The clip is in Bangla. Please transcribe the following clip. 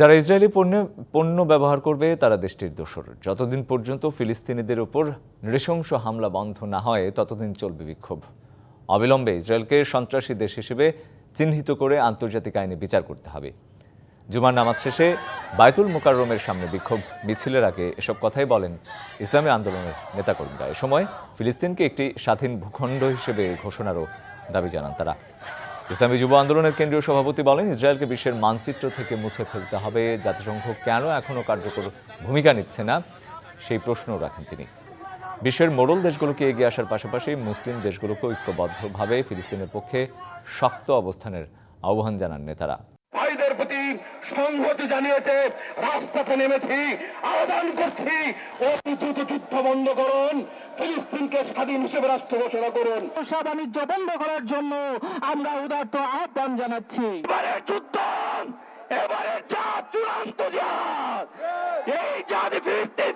যারা ইসরায়েলি পণ্য পণ্য ব্যবহার করবে, তারা দেশটির দোসর। যতদিন পর্যন্ত ফিলিস্তিনিদের উপর নৃশংস হামলা বন্ধ না হয়, ততদিন চলবে বিক্ষোভ। অবিলম্বে ইসরায়েলকে সন্ত্রাসী দেশ হিসেবে চিহ্নিত করে আন্তর্জাতিক আইনে বিচার করতে হবে। জুমার নামাজ শেষে বায়তুল মোকাররমের সামনে বিক্ষোভ, মিছিলের আগে এসব কথাই বলেন ইসলামী আন্দোলনের নেতাকর্মীরা। এ সময় ফিলিস্তিনকে একটি স্বাধীন ভূখণ্ড হিসেবে ঘোষণারও দাবি জানান তারা। ইসলামী যুব আন্দোলনের কেন্দ্রীয় সভাপতি বলেন, ইসরায়েলকে বিশ্বের মানচিত্র থেকে মুছে ফেলতে হবে। জাতিসংঘ কেন এখনও কার্যকর ভূমিকা নিচ্ছে না? সেই প্রশ্নও রাখেন তিনি। বিশ্বের মোড়ল দেশগুলোকে এগিয়ে আসার পাশাপাশি মুসলিম দেশগুলোকে ঐক্যবদ্ধভাবে ফিলিস্তিনের পক্ষে শক্ত অবস্থানের আহ্বান জানান নেতারা। ভাইদের প্রতি সংহতি জানিয়েছে রাস্তাতে নেমেছি আহ্বান করছি অতি দ্রুত যুদ্ধ বন্ধ করুন ফিলিস্তিনকে স্বাধীন হিসেবে রাষ্ট্র ঘোষণা করুন। ব্যবসা বাণিজ্য বন্ধ করার জন্য আমরা উদার্ত আহ্বান জানাচ্ছি। এবারে যুদ্ধ এবারে জাত চূড়ান্ত জাত। এই জাতি ফিলিস্তিন